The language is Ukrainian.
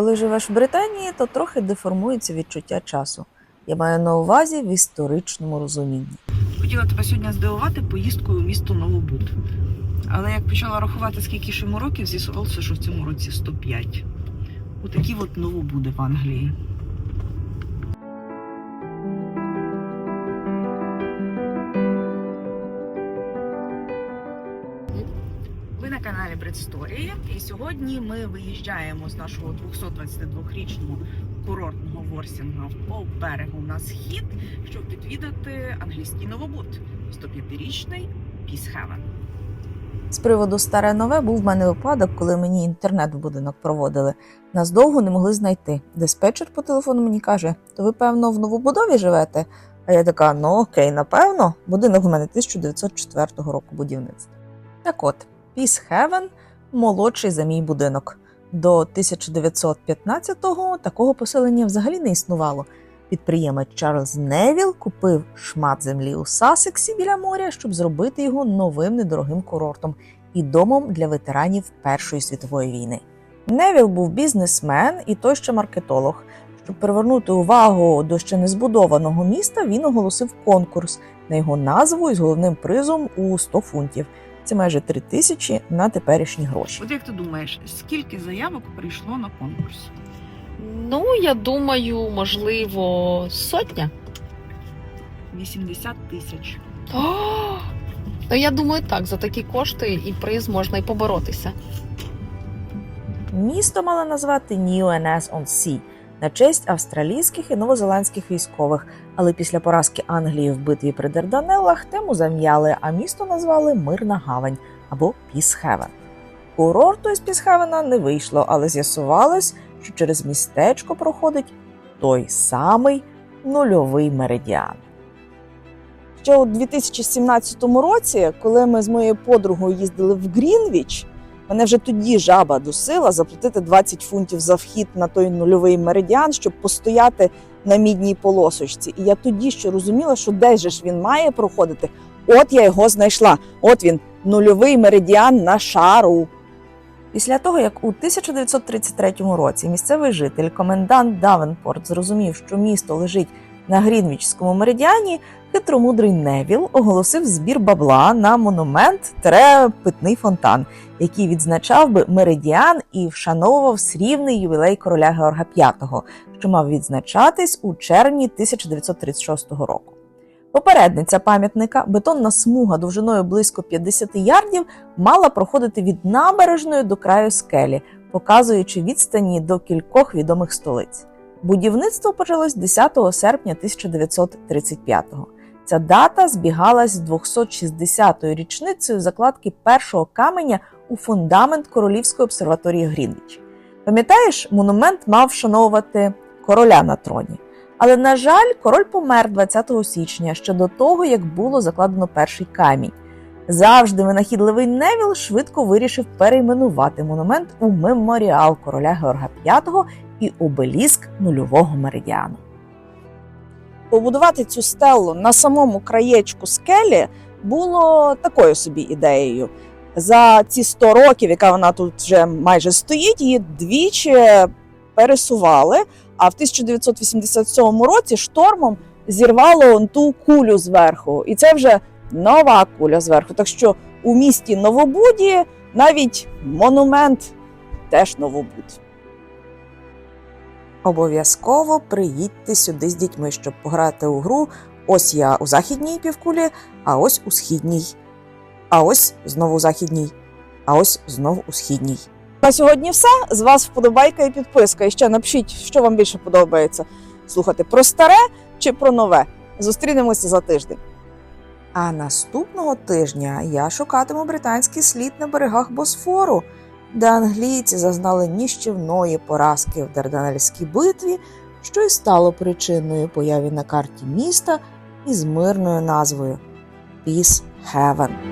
коли живеш в Британії, то трохи деформується відчуття часу. Я маю на увазі в історичному розумінні. Хотіла тебе сьогодні здивувати поїздкою у місто Новобуд. Але як почала рахувати, скільки ж йому років, з'ясувалося, що в цьому році 105. Отакі от новобуди в Англії. Каналі Бредсторії, і сьогодні ми виїжджаємо з нашого 222-річного курортного ворсінга по берегу на схід, щоб відвідати англійський новобуд 105-річний Пісхевен. З приводу старе нове був в мене випадок, коли мені інтернет в будинок проводили. Нас довго не могли знайти. Диспетчер по телефону мені каже: То ви, певно, в новобудові живете? А я така: ну окей, напевно, будинок в мене 1904 року будівництва. Так от, Heaven молодший за мій будинок. До 1915-го такого поселення взагалі не існувало. Підприємець Чарльз Невіл купив шмат землі у Сасексі біля моря, щоб зробити його новим недорогим курортом і домом для ветеранів Першої світової війни. Невіл був бізнесмен і той ще маркетолог. Щоб привернути увагу до ще не збудованого міста, він оголосив конкурс на його назву із головним призом у 100 фунтів. Це майже 3 тисячі на теперішні гроші. От як ти думаєш, скільки заявок прийшло на конкурс? Ну, я думаю, можливо, сотня. 80 тисяч. О! Ну, я думаю, так, за такі кошти і приз можна і поборотися. Місто мало назвати New Ennis on Sea на честь австралійських і новозеландських військових, але після поразки Англії в битві при Дарданеллах тему зам'яли, а місто назвали Мирна Гавань або Пісхевен. Курорту із Пісхевена не вийшло, але з'ясувалось, що через містечко проходить той самий нульовий меридіан. Ще у 2017 році, коли ми з моєю подругою їздили в Грінвіч, мене вже тоді жаба досила заплатити 20 фунтів за вхід на той нульовий меридіан, щоб постояти на мідній полосочці. І я тоді ще розуміла, що десь же ж він має проходити. От я його знайшла. От він, нульовий меридіан на шару. Після того, як у 1933 році місцевий житель, комендант Давенпорт, зрозумів, що місто лежить на Грінвічському меридіані, хитромудрий Невіл оголосив збір бабла на монумент питний фонтан, який відзначав би меридіан і вшановував срібний ювілей короля Георга V, що мав відзначатись у червні 1936 року. Попередниця пам'ятника, бетонна смуга довжиною близько 50 ярдів, мала проходити від набережної до краю скелі, показуючи відстані до кількох відомих столиць. Будівництво почалось 10 серпня 1935-го. Ця дата збігалась з 260-ю річницею закладки першого каменя у фундамент Королівської обсерваторії Грінвіч. Пам'ятаєш, монумент мав вшановувати короля на троні. Але, на жаль, король помер 20 січня ще до того, як було закладено перший камінь. Завжди винахідливий Невіл швидко вирішив перейменувати монумент у меморіал короля Георга V і обеліск нульового меридіану. Побудувати цю стелу на самому краєчку скелі було такою собі ідеєю. За ці 100 років, яка вона тут вже майже стоїть, її двічі пересували. А в 1987 році штормом зірвало ту кулю зверху, і це вже нова куля зверху. Так що у місті Новобуді навіть монумент теж Новобуд. Обов'язково приїдьте сюди з дітьми, щоб пограти у гру. Ось я у західній півкулі, а ось у східній. А ось знову у західній, а ось знову у східній. На сьогодні все. З вас вподобайка і підписка. І ще напишіть, що вам більше подобається слухати про старе чи про нове. Зустрінемося за тиждень. А наступного тижня я шукатиму британський слід на берегах Босфору, де англійці зазнали ніщівної поразки в Дарданельській битві, що й стало причиною появі на карті міста із мирною назвою Peace Heaven.